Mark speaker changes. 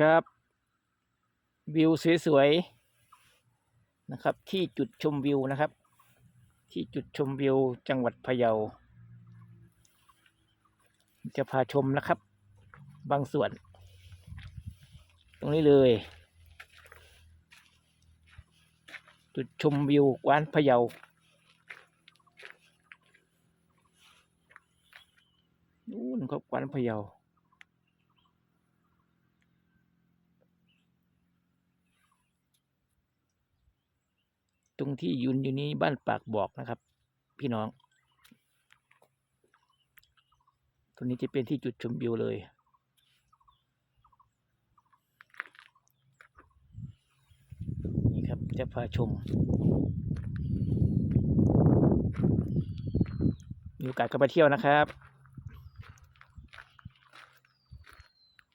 Speaker 1: ครับ วิวสวยๆนะครับ ที่จุดชมวิวนะครับ ที่จุดชมวิวจังหวัดพะเยา จะพาชมนะครับ บางส่วน ตรงนี้เลย จุดชมวิวกวานพะเยานู่นครับกวานพะเยา รงที่ยืนอยู่นี้บ้านปากบอกนะครับ พี่น้องตรงนี้จะเป็นที่จุดชมวิวเลยนี่ครับจะพาชมมีโอกาสก็มาเที่ยวนะครับ